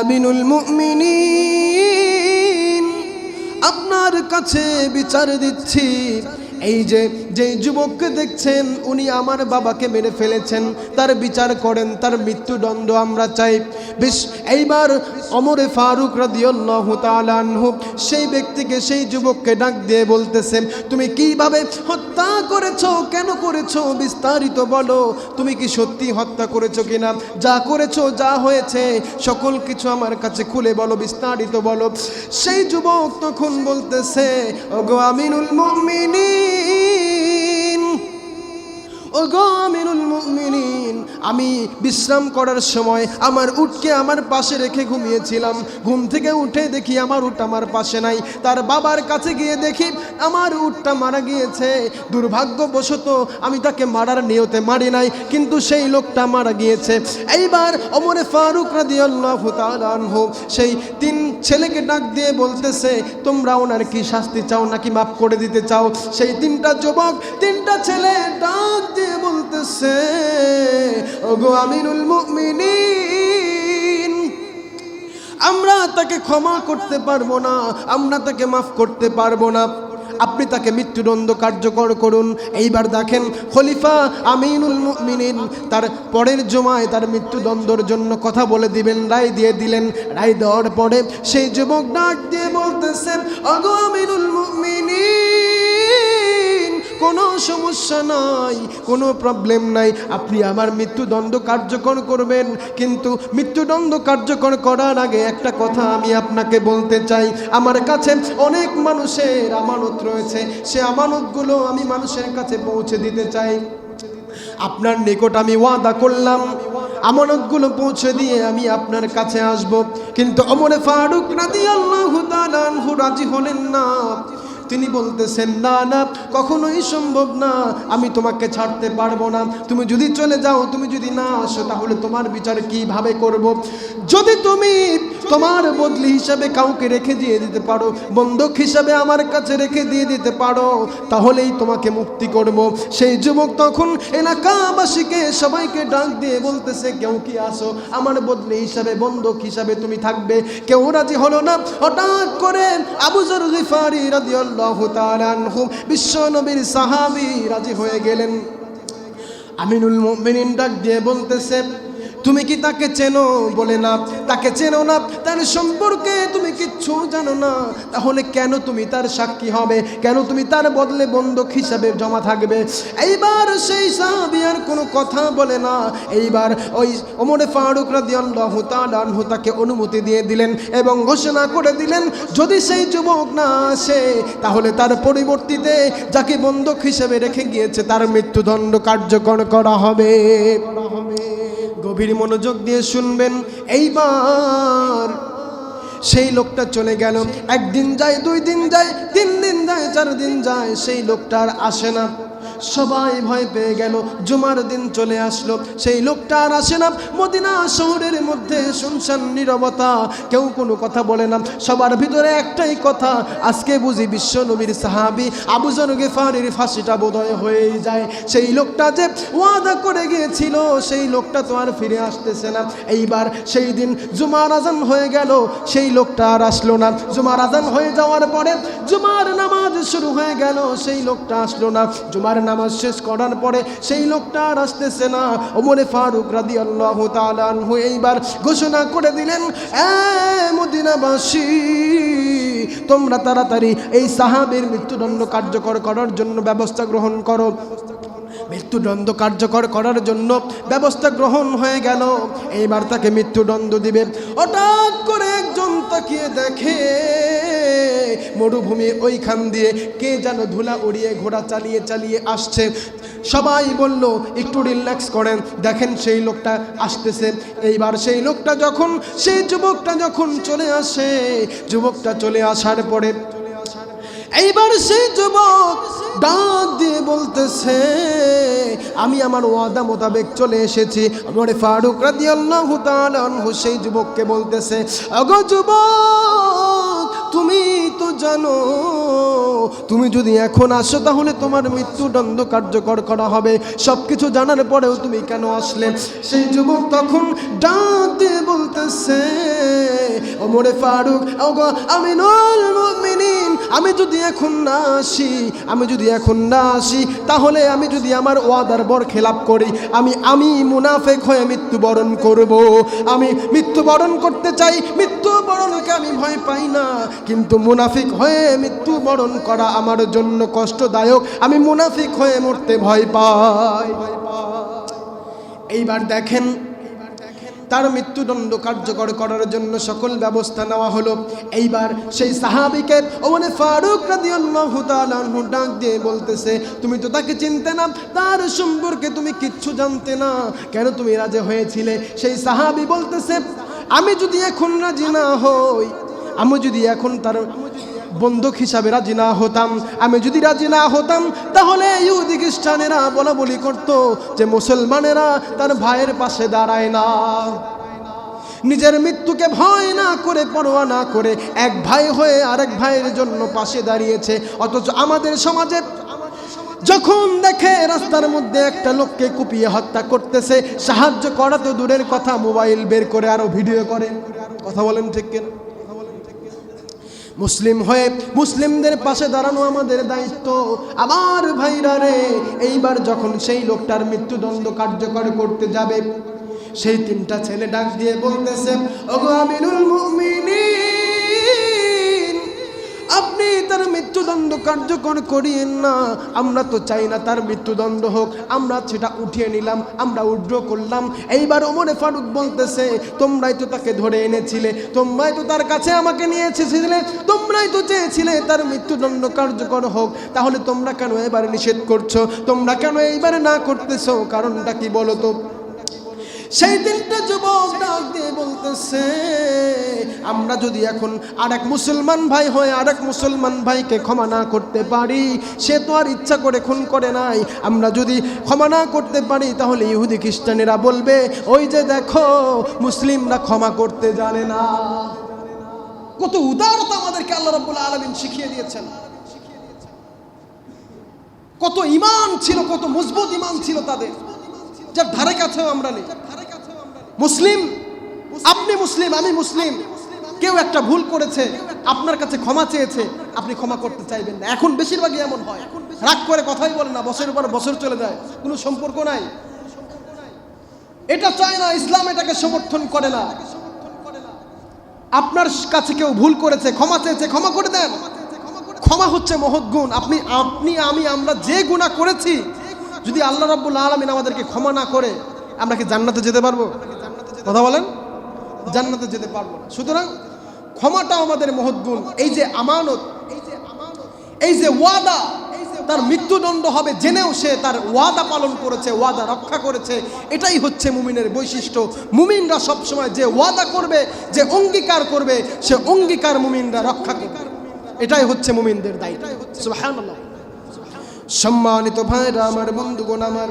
আমিনুল মুমিনিন। আপনার কাছে বিচার দিচ্ছি। এই যে যে যুবককে দেখছেন, উনি আমার বাবাকে মেরে ফেলেছেন, তার বিচার করেন, তার মৃত্যুদণ্ড আমরা চাই। বেশ, এইবার অমরে ফারুক রাদিয়াল্লাহু সেই ব্যক্তিকে, সেই যুবককে ডাক দিয়ে বলতেছেন, তুমি কীভাবে হত্যা করেছ? কেন করেছ? বিস্তারিত বলো। তুমি কি সত্যি হত্যা করেছ কিনা? যা করেছ, যা হয়েছে, সকল কিছু আমার কাছে খুলে বলো, বিস্তারিত বলো। সেই যুবক তখন বলতেছে, ওগো আমিনুল মুমিনিন see ওগো আমিনুল মুমিনিন, আমি বিশ্রাম করার সময় আমার উটকে আমার পাশে রেখে ঘুমিয়েছিলাম। ঘুম থেকে উঠে দেখি আমার উট আমার পাশে নাই। তার বাবার কাছে গিয়ে দেখি আমার উটটা মারা গিয়েছে। দুর্ভাগ্যবশত আমি তাকে মারার নিয়তে মারি নাই, কিন্তু সেই লোকটা মারা গিয়েছে। এইবার অমরে ফারুক রাদিয়াল্লাহু তাআলা আনহু, সেই তিন ছেলেকে ডাক দিয়ে বলতেছে, তোমরা ওনার কি শাস্তি চাও নাকি মাফ করে দিতে চাও? সেই তিনটা যুবক, তিনটা ছেলে ডাক দিয়ে বলতেছে, ওগো আমিনুল মুমিনিন, আমরা তাকে ক্ষমা করতে পারব না, আমরা তাকে মাফ করতে পারব না। আপনি তাকে মৃত্যুদণ্ড কার্যকর করুন। এইবার দেখেন খলিফা আমিনুল মুমিনিন তার পরের জমায় তার মৃত্যুদণ্ডর জন্য কথা বলে দিবেন, রায় দিয়ে দিলেন। রায় দেওয়ার পরে সেই যুবক ডাক দিয়ে বলতেছেন অগো আমিনুল মুমিনিন কোনো সমস্যা নাই, কোনো প্রবলেম নাই। আপনি আমার মৃত্যুদণ্ড কার্যকর করবেন, কিন্তু মৃত্যুদণ্ড কার্যকর করার আগে একটা কথা আমি আপনাকে বলতে চাই। আমার কাছে অনেক মানুষের আমানত রয়েছে, সে আমানতগুলো আমি মানুষের কাছে পৌঁছে দিতে চাই। আপনার নিকট আমি ওয়াদা করলাম, আমানতগুলো পৌঁছে দিয়ে আমি আপনার কাছে আসব। কিন্তু অমরে ফারুক তাআলা আনহু রাজি হলেন না। তিনি বলতেছেন, না না, কখনোই সম্ভব না। আমি তোমাকে ছাড়তে পারব না। তুমি যদি চলে যাও, তুমি যদি না আসো, তাহলে তোমার বিচার কীভাবে করব। যদি তুমি তোমার বদলি হিসাবে কাউকে রেখে দিয়ে দিতে পারো, বন্ধক হিসাবে আমার কাছে রেখে দিয়ে দিতে পারো, তাহলেই তোমাকে মুক্তি করব। সেই যুবক তখন এলাকাবাসীকে সবাইকে ডাক দিয়ে বলতেছে, কেউ কি আসো? আমার বদলি হিসাবে, বন্ধক হিসাবে তুমি থাকবে। কেউ রাজি হলো না? হঠাৎ করে আবু জর গিফারি রাদিয়াল্লাহু তাআলা আনহু বিশ্ব নবীর সাহাবী রাজি হয়ে গেলেন। আমিনুল মুমিনিন ডাক দিয়ে বলতেছে তুমি কি তাকে চেনো বলে না? তাকে চেনো না। তার সম্পর্কে তুমি কিচ্ছু জানো না। তাহলে কেন তুমি তার সাক্ষী হবে? কেন তুমি তার বদলে বন্ধক হিসাবে জমা থাকবে? এইবার সেই সাহাবী আর কোনো কথা বলে না। এইবার ওই ওমরে ফারুক রাদিয়াল্লাহু তাআলা তাকে অনুমতি দিয়ে দিলেন এবং ঘোষণা করে দিলেন, যদি সেই যুবক না আসে, তাহলে তার পরিবর্তিতে যাকে বন্ধক হিসেবে রেখে গিয়েছে, তার মৃত্যুদণ্ড কার্যকর করা হবে। গভীর মনোযোগ দিয়ে শুনবেন। এইবার সেই লোকটা চলে গেল। একদিন যায়, দুই দিন যায়, তিন দিন যায়, চার দিন যায়, সেই লোকটা আর আসে না। সবাই ভয় পেয়ে গেল। জুমার দিন চলে আসলো। সেই লোকটা আর আসে না। মদিনা শহরের মধ্যে শুনশান নীরবতা। কেউ কোনো কথা বলে না। সবার ভিতরে একটাই কথা, আজকে বুঝি বিশ্ব নবীর সাহাবি আবু জনগে ফারির ফাঁসিটা বোধহয় হয়েই যায়। সেই লোকটা যে ওয়াদা করে গিয়েছিল, সেই লোকটা তো আর ফিরে আসতেছে না। এইবার সেই দিন জুমার আজান হয়ে গেল। সেই লোকটা আর আসলো না। জুমার আজান হয়ে যাওয়ার পরে জুমার নামাজ শুরু হয়ে গেল। সেই লোকটা আসলো না। জুমার নামাজ শেষ করার পরে সেই লোকটা আর আসতেছে না। ওমরে ফারুক রাদি আল্লাহ হয়ে এইবার ঘোষণা করে দিলেন, এ মদিনাবাসী, তোমরা তাড়াতাড়ি এই সাহাবের মৃত্যুদণ্ড কার্যকর করার জন্য ব্যবস্থা গ্রহণ করো। মৃত্যুদণ্ড কার্যকর করার জন্য ব্যবস্থা গ্রহণ হয়ে গেল। এইবার তাকে মৃত্যুদণ্ড দিবে। হঠাৎ করে একজন তাকিয়ে দেখে, মরুভূমি ওইখান দিয়ে কে যেন ধুলা উড়িয়ে ঘোড়া চালিয়ে চালিয়ে আসছে। সবাই বলল, একটু রিল্যাক্স করেন। দেখেন সেই লোকটা আসতেছে। এইবার সেই লোকটা যখন, সেই যুবকটা যখন চলে আসে, যুবকটা চলে আসার পরে এইবার সে যুবক ডাক দিয়ে বলতেছে, আমি আমার ওয়াদা মোতাবেক চলে এসেছি। আমার ফারুক রাদি আল্লাহ সেই যুবককে বলতেছে অগ যুবক, তুমি তো জানো তুমি যদি এখন আসো, তাহলে তোমার মৃত্যুদণ্ড কার্যকর করা হবে। সব কিছু জানার পরেও তুমি কেন আসলে? সেই যুবক তখন ডাক দিয়ে বলতেছে, ওমরে ফারুক আমিনুল মুমিনিন, আমি যদি এখন না আসি, আমি যদি এখন না আসি, তাহলে আমি যদি আমার ওয়াদার বর খেলাপ করি, আমি আমি মুনাফেক হয়ে মৃত্যুবরণ করব। আমি মৃত্যুবরণ করতে চাই মৃত্যুবরণকে আমি ভয় পাই না। কিন্তু মুনাফিক হয়ে মৃত্যুবরণ করা আমার জন্য কষ্টদায়ক। আমি মুনাফিক হয়ে মরতে ভয় পাই। এইবার দেখেন, তার মৃত্যুদণ্ড কার্যকর করার জন্য সকল ব্যবস্থা নেওয়া হলো। এইবার সেই সাহাবিকে ওমনে ফারুক রাদিয়াল্লাহু ডাক দিয়ে বলতেছে, তুমি তো তাকে চিনতে না, তার সম্পর্কে তুমি কিচ্ছু জানতে না। কেন তুমি রাজি হয়েছিলে? সেই সাহাবি বলতেছে আমি যদি এখন রাজি না হই, আমি যদি এখন তার বন্ধক হিসাবে রাজি না হতাম, আমি যদি রাজি না হতাম, তাহলে ইহুদি খ্রিস্টানেরা বলা বলি করতো যে মুসলমানেরা তার ভাইয়ের পাশে দাঁড়ায় না। নিজের মৃত্যুকে ভয় না করে, পরোয়া না করে এক ভাই হয়ে আরেক ভাইয়ের জন্য পাশে দাঁড়িয়েছে। অথচ আমাদের সমাজে যখন দেখে রাস্তার মধ্যে একটা লোককে কুপিয়ে হত্যা করতেছে, সাহায্য করা তো দূরের কথা, মোবাইল বের করে আরও ভিডিও করে। কথা বলেন ঠিক কিনা? মুসলিম হয়ে মুসলিমদের পাশে দাঁড়ানো আমাদের দায়িত্ব। আমার ভাইরা রে, এইবার যখন সেই লোকটার মৃত্যুদণ্ড কার্যকর করতে যাবে, সেই তিনটা ছেলে ডাক দিয়ে বলতেছে, ওগো আমিনুল মুমিনিন! আপনি তার মৃত্যুদণ্ড কার্যকর করিয়েন না। আমরা তো চাই না তার মৃত্যুদণ্ড হোক। আমরা সেটা উঠিয়ে নিলাম, আমরা উড্র করলাম। এইবার ওমরে ফারুক বলতেছে, তোমরাই তো তাকে ধরে এনেছিলে, তোমরাই তো তার কাছে আমাকে নিয়ে এসেছিলে, তোমরাই তো চেয়েছিলে তার মৃত্যুদণ্ড কার্যকর হোক। তাহলে তোমরা কেন এবার নিষেধ করছ? তোমরা কেন এইবারে না করতেছো? কারণটা কি বলো তো? সেই দিনটা যুবক ডাক দিয়ে বলতেছে, আমরা যদি এখন আরেক মুসলমান ভাই হয়ে আরেক মুসলমান ভাইকে ক্ষমা না করতে পারি, সে তো আর ইচ্ছা করে খুন করে নাই। আমরা যদি ক্ষমা না করতে পারি, তাহলে ইহুদি খ্রিস্টানেরা বলবে, ওই যে দেখো, মুসলিমরা ক্ষমা করতে জানে না। কত উদারতা আমাদেরকে আল্লাহ রাব্বুল আলামিন শিখিয়ে দিয়েছেন। কত ইমান ছিল, কত মজবুত ইমান ছিল তাদের, যার ধারে কাছেও আমরা নেই। মুসলিম? আপনি মুসলিম, আমি মুসলিম। কেউ একটা ভুল করেছে, আপনার কাছে ক্ষমা চেয়েছে, আপনি ক্ষমা করতে চাইবেন না। এখন বেশিরভাগই এমন হয়। রাগ করে কথাই বলে না, বছরের পর বছর চলে যায়, কোনো সম্পর্ক নাই। এটা চায় না, ইসলাম এটাকে সমর্থন করে না। আপনার কাছে কেউ ভুল করেছে, ক্ষমা চেয়েছে, ক্ষমা করে দেন। ক্ষমা হচ্ছে মহৎ গুণ। আপনি আপনি, আমি, আমরা যে গুণা করেছি, যদি আল্লাহ রাব্বুল আলমিন আমাদেরকে ক্ষমা না করে, আমরা কি জান্নাতে যেতে পারব? কথা বলেন? জান্নাতে যেতে পারব না। সুতরাং ক্ষমাটা আমাদের মহৎ গুণ। এই যে আমানত, এই যে ওয়াদা তার মৃত্যুদণ্ড হবে জেনেও সে তার ওয়াদা পালন করেছে, ওয়াদা রক্ষা করেছে। এটাই হচ্ছে মুমিনের বৈশিষ্ট্য। মুমিনরা সবসময় যে ওয়াদা করবে, যে অঙ্গীকার করবে, সে অঙ্গীকার মুমিনরা রক্ষা করবে। এটাই হচ্ছে মুমিনদের দায়িত্ব। সুবহানাল্লাহ। সম্মানিত ভাইরা আমার, বন্ধুগণ আমার,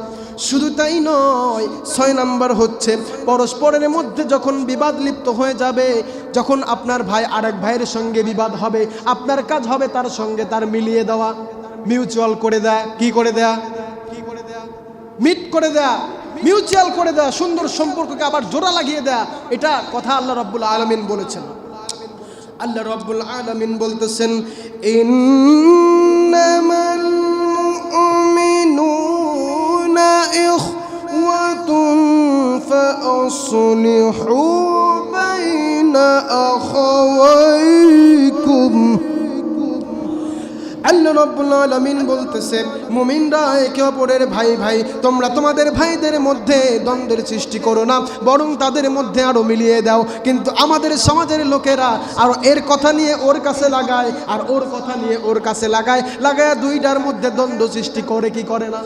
শুধু তাই নয়, ছয় নাম্বার হচ্ছে, পরস্পরের মধ্যে যখন বিবাদ লিপ্ত হয়ে যাবে, যখন আপনার ভাই আরেক ভাইয়ের সঙ্গে বিবাদ হবে, আপনার কাজ হবে তার সঙ্গে তার মিলিয়ে দেওয়া, মিউচুয়াল করে দেয়া, কি করে দেয়া? কি করে দেয়া মিট করে দেয়া, মিউচুয়াল করে দেয়া, সুন্দর সম্পর্ককে আবার জোড়া লাগিয়ে দেয়া, এটা কথা আল্লাহ রাব্বুল আলামিন বলেছেন। আল্লাহ রাব্বুল আলামিন বলতেছেন, ইন্নামাল ইখওয়াতুন ফাসলিহু বাইনা আখাওয়াইকুম আল্লাহ রব্বুল আলামিন বলতেছে, মুমিনরা একে অপরের ভাই ভাই, তোমরা তোমাদের ভাইদের মধ্যে দ্বন্দ্বের সৃষ্টি করো না, বরং তাদের মধ্যে আরও মিলিয়ে দাও। কিন্তু আমাদের সমাজের লোকেরা আর এর কথা নিয়ে ওর কাছে লাগায়, আর ওর কথা নিয়ে ওর কাছে লাগায়। লাগায় দুইটার মধ্যে দ্বন্দ্ব সৃষ্টি করে, কি করে না?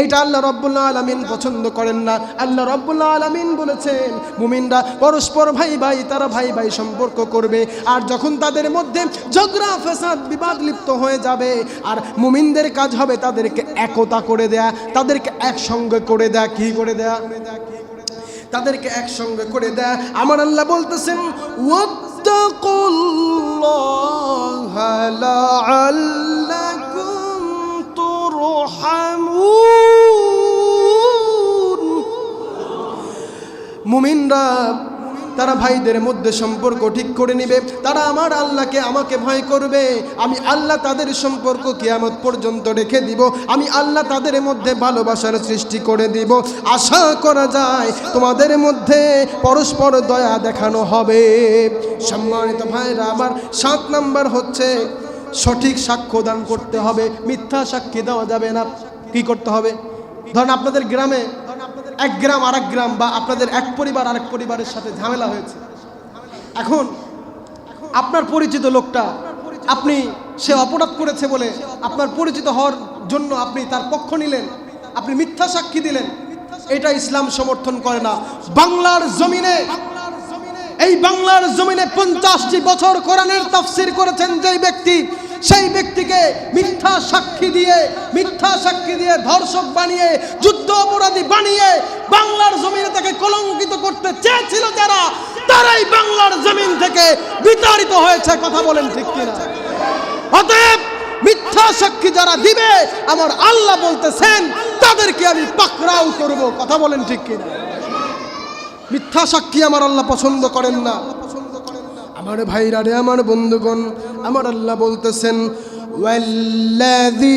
এইটা আল্লাহ রব্বুল্লাহ আলমিন পছন্দ করেন না। আল্লাহ রব্বুল্লাহ আলমিন বলেছেন, মুমিনরা পরস্পর ভাই ভাই, তারা ভাই ভাই সম্পর্ক করবে। আর যখন তাদের মধ্যে ঝগড়া ফেসাদ বিবাদ লিপ্ত হয়ে যাবে, আর মুমিনদের কাজ হবে তাদেরকে একতা করে দেয়া, তাদেরকে একসঙ্গে করে দেয়া, কি করে দেয়া? তাদেরকে একসঙ্গে করে দেয়া। আমার আল্লাহ বলতেছেন, ওয়াত্তাকুল্লাহা লাআল্লাকুম মুমিনরা তারা ভাইদের মধ্যে সম্পর্ক ঠিক করে নিবে। তারা আমার আল্লাহকে আমাকে ভয় করবে। আমি আল্লাহ তাদের সম্পর্ক কিয়ামত পর্যন্ত রেখে দিব। আমি আল্লাহ তাদের মধ্যে ভালোবাসার সৃষ্টি করে দিব। আশা করা যায় তোমাদের মধ্যে পরস্পর দয়া দেখানো হবে। সম্মানিত ভাইরা, আমার সাত নাম্বার হচ্ছে সঠিক সাক্ষ্য দান করতে হবে, মিথ্যা সাক্ষী দেওয়া যাবে না। কি করতে হবে? ধরেন আপনাদের গ্রামে এক গ্রাম আর এক গ্রাম বা আপনাদের এক পরিবার আরেক পরিবারের সাথে ঝামেলা হয়েছে। এখন আপনার পরিচিত লোকটা, আপনি সে অপরাধ করেছে বলে আপনার পরিচিত হওয়ার জন্য আপনি তার পক্ষ নিলেন, আপনি মিথ্যা সাক্ষী দিলেন, এটা ইসলাম সমর্থন করে না। বাংলার জমিনে, এই বাংলার জমিনে পঞ্চাশটি বছর কোরআনের তাফসির করেছেন যে ব্যক্তি সেই ব্যক্তিকে মিথ্যা সাক্ষী দিয়ে, মিথ্যা সাক্ষী দিয়ে ধর্ষক বানিয়ে, যুদ্ধ অপরাধী বানিয়ে বাংলার জমিনে তাকে কলঙ্কিত করতে চেয়েছিল যারা, তারাই বাংলার জমিন থেকে বিতাড়িত হয়েছে, কথা বলেন ঠিক কিনা? অতএব মিথ্যা সাক্ষী যারা দিবে, আমার আল্লাহ বলতেছেন, তাদেরকে আমি পাকড়াও করব, কথা বলেন ঠিক কিনা? মিথ্যা সাক্ষী আমার আল্লাহ পছন্দ করেন না। আমার ভাইরা রে আমার বন্ধুগণ আমার আল্লাহ বলতেছেন والذين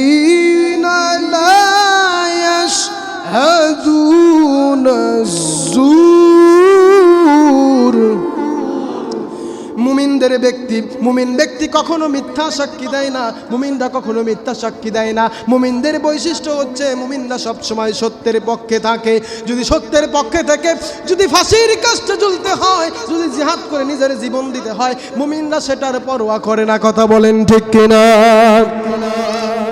لا يشهدون الزور মুমিনদের ব্যক্তি, মুমিন ব্যক্তি কখনো মিথ্যা সাক্ষী দেয় না, মুমিনরা কখনো মিথ্যা সাক্ষী দেয় না। মুমিনদের বৈশিষ্ট্য হচ্ছে মুমিনরা সবসময় সত্যের পক্ষে থাকে। যদি সত্যের পক্ষে থাকে, যদি ফাঁসির কাজটা জ্বলতে হয়, যদি জিহাদ করে নিজের জীবন দিতে হয়, মুমিনরা সেটার পরোয়া করে না, কথা বলেন ঠিক কিনা?